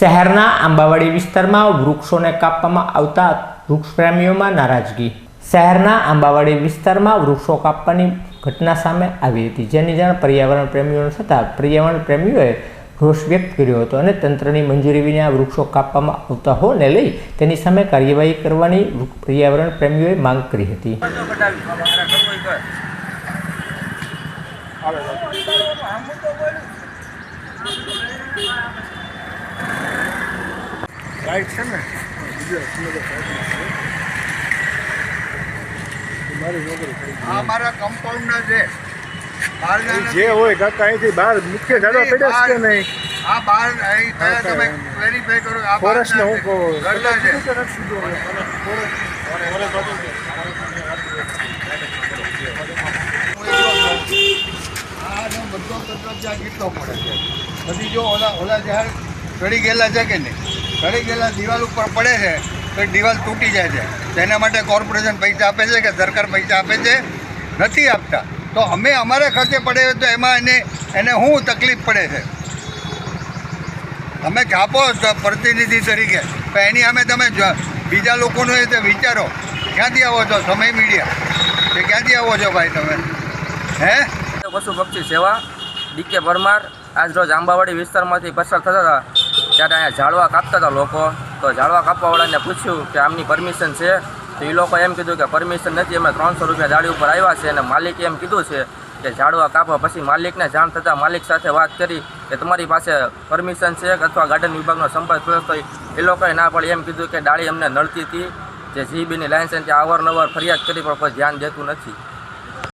શહેરના આંબાવાડી વિસ્તારમાં વૃક્ષોને કાપવામાં આવતા વૃક્ષ પ્રેમીઓમાં નારાજગી. શહેરના આંબાવાડી વિસ્તારમાં વૃક્ષો કાપવાની ઘટના સામે આવી હતી, જેની જાણ પર્યાવરણ પ્રેમીઓને થતાં પર્યાવરણ પ્રેમીઓએ રોષ વ્યક્ત કર્યો હતો અને તંત્રની મંજૂરી વિના વૃક્ષો કાપવામાં આવતા હોવાને લઈ તેની સામે કાર્યવાહી કરવાની પર્યાવરણ પ્રેમીઓએ માંગ કરી હતી. રાઈટ છે ને? આ મારા કમ્પાઉન્ડના છે. જે હોય કાકા અહીંથી બહાર મુખ્ય ઝાડવા પડ્યા છે નહીં? આ બહાર અહીં પહેલા તમે વેરીફાઈ કરો આ ફોરેસ્ટ ને હું કહું ઘરના છે. આનો બધો કચરો ત્યાં કેટલો પડે છે? પછી જો ઓલા ઓલા ઝાડ ચડી ગયેલા છે કે નહીં? ચડી ગયેલા દિવાલ ઉપર પડે છે, તો દિવાલ તૂટી જાય છે. તેના માટે કોર્પોરેશન પૈસા આપે છે કે સરકાર પૈસા આપે છે? નથી આપતા. તો અમે અમારા ખર્ચે પડે તો એમાં એને એને શું તકલીફ પડે છે? તમે છાપો પ્રતિનિધિ તરીકે. તો એની અમે તમે બીજા લોકોનું એ રીતે વિચારો. ક્યાંથી આવો છો? સમય મીડિયા. કે ક્યાંથી આવો છો ભાઈ તમે? હે? પશુ પક્ષી સેવા ડીકે પરમાર, આજ રોજ આંબાવાડી વિસ્તારમાંથી પસાર થતા હતા. ત્યારે અહીંયા ઝાડવા કાપતા હતા લોકો. તો ઝાડવા કાપવાવાળાને પૂછ્યું કે આમની પરમિશન છે? તો એ લોકો એમ કીધું કે પરમિશન નથી, અમે ત્રણસો રૂપિયા દાડી ઉપર આવ્યા છે અને માલિકે એમ કીધું છે કે ઝાડવા કાપવા પછી માલિકને જાણ થતાં માલિક સાથે વાત કરી કે તમારી પાસે પરમિશન છે અથવા ગાર્ડન વિભાગનો સંપર્ક થયો તો એ લોકોએ ના પડી. એમ કીધું કે ડાળી અમને નડતી હતી. જે જીબીની લાયન્સ છે અવારનવાર ફરિયાદ કરી પણ કોઈ ધ્યાન દેતું નથી.